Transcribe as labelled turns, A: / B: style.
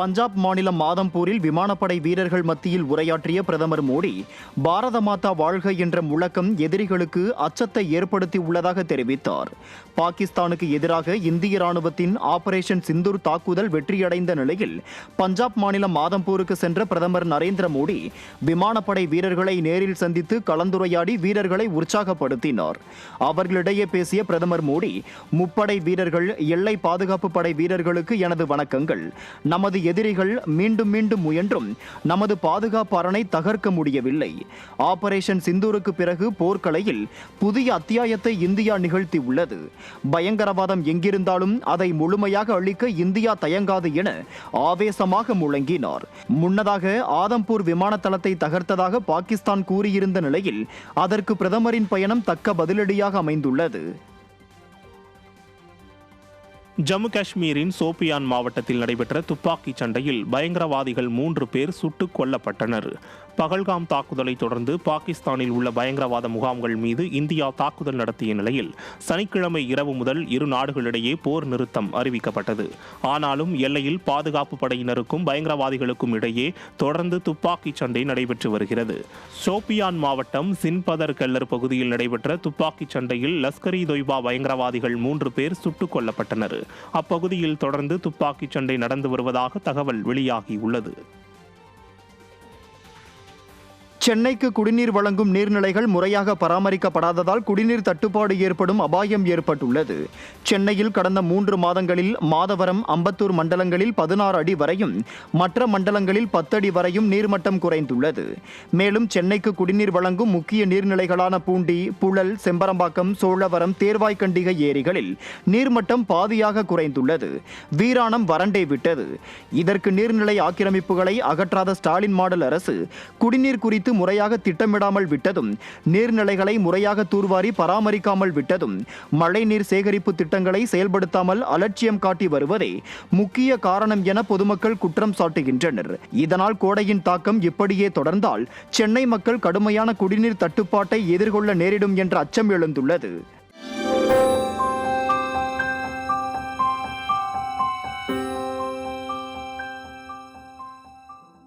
A: பஞ்சாப் மாநிலம் மாதம்பூரில் விமானப்படை வீரர்கள் மத்தியில் உரையாற்றிய பிரதமர் மோடி பாரத மாதா வாழ்க என்ற முழக்கம் எதிரிகளுக்கு அச்சத்தை ஏற்படுத்தி உள்ளதாக தெரிவித்தார். பாகிஸ்தானுக்கு எதிராக இந்திய ராணுவத்தின் ஆபரேஷன் சிந்தூர் தாக்குதல் வெற்றியடைந்த நிலையில் பஞ்சாப் மாநிலம் மாதம்பூருக்கு சென்ற பிரதமர் நரேந்திர மோடி விமானப்படை வீரர்களை நேரில் சந்தித்து கலந்துரையாடி வீரர்களை உற்சாகப்படுத்தினார். அவர்களிடையே பேசிய பிரதமர் மோடி முப்படை வீரர்கள் எல்லை பாதுகாப்பு படை வீரர்களுக்கு எனது வணக்கங்கள். நமது எதிரிகள் மீண்டும் மீண்டும் முயன்றும் நமது பாதுகாப்பு அரணை தகர்க்க முடியவில்லை. ஆபரேஷன் சிந்தூருக்கு பிறகு போர்க்கலையில் புதிய அத்தியாயத்தை இந்தியா நிகழ்த்தி உள்ளது பயங்கரவாதம் எங்கிருந்தாலும் அதை முழுமையாக அழிக்க இந்தியா தயங்காது என ஆவேசமாக முழங்கினார். முன்னதாக ஆதம்பூர் விமான தளத்தை தகர்த்ததாக பாகிஸ்தான் கூறியிருந்த நிலையில் அதற்கு பிரதமரின் பயணம் தக்க பதிலடியாக அமைந்துள்ளது.
B: ஜம்மு காஷ்மீரின் சோபியான் மாவட்டத்தில் நடைபெற்ற துப்பாக்கிச் சண்டையில் பயங்கரவாதிகள் மூன்று பேர் சுட்டுக் கொல்லப்பட்டனர். பகல்காம் தாக்குதலை தொடர்ந்து பாகிஸ்தானில் உள்ள பயங்கரவாத முகாம்கள் மீது இந்தியா தாக்குதல் நடத்திய நிலையில் சனிக்கிழமை இரவு முதல் இரு நாடுகளிடையே போர் நிறுத்தம் அறிவிக்கப்பட்டது. ஆனாலும் எல்லையில் பாதுகாப்பு படையினருக்கும் பயங்கரவாதிகளுக்கும் இடையே தொடர்ந்து துப்பாக்கிச் சண்டை நடைபெற்று வருகிறது. சோபியான் மாவட்டம் சின்பதர் கல்லர் பகுதியில் நடைபெற்ற துப்பாக்கிச் சண்டையில் லஸ்கர் இ தொய்பா பயங்கரவாதிகள் மூன்று பேர் சுட்டுக் கொல்லப்பட்டனர். அப்பகுதியில் தொடர்ந்து துப்பாக்கிச் சண்டை நடந்து வருவதாக தகவல் வெளியாகியுள்ளது.
A: சென்னைக்கு குடிநீர் வழங்கும் நீர்நிலைகள் முறையாக பராமரிக்கப்படாததால் குடிநீர் தட்டுப்பாடு ஏற்படும் அபாயம் ஏற்பட்டுள்ளது. சென்னையில் கடந்த மூன்று மாதங்களில் மாதவரம் அம்பத்தூர் மண்டலங்களில் பதினாறு அடி வரையும் மற்ற மண்டலங்களில் பத்தடி வரையும் நீர்மட்டம் குறைந்துள்ளது. மேலும் சென்னைக்கு குடிநீர் வழங்கும் முக்கிய நீர்நிலைகளான பூண்டி புழல் செம்பரம்பாக்கம் சோழவரம் தேர்வாய்க்கண்டிகை ஏரிகளில் நீர்மட்டம் பாதியாக குறைந்துள்ளது. வீராணம் வறண்டே விட்டது. இதற்கு நீர்நிலை ஆக்கிரமிப்புகளை அகற்றாத ஸ்டாலின் மாடல் அரசு குடிநீர் குறித்து முறையாக திட்டமிடாமல் விட்டதும் நீர்நிலைகளை முறையாக தூர்வாரி பராமரிக்காமல் விட்டதும் மழைநீர் சேகரிப்பு திட்டங்களை செயல்படுத்தாமல் அலட்சியம் காட்டி வருவதே முக்கிய காரணம் என பொதுமக்கள் குற்றம் சாட்டுகின்றனர். இதனால் கோடையின் தாக்கம் இப்படியே தொடர்ந்தால் சென்னை மக்கள் கடுமையான குடிநீர் தட்டுப்பாட்டை எதிர்கொள்ள நேரிடும் என்ற அச்சம் எழுந்துள்ளது.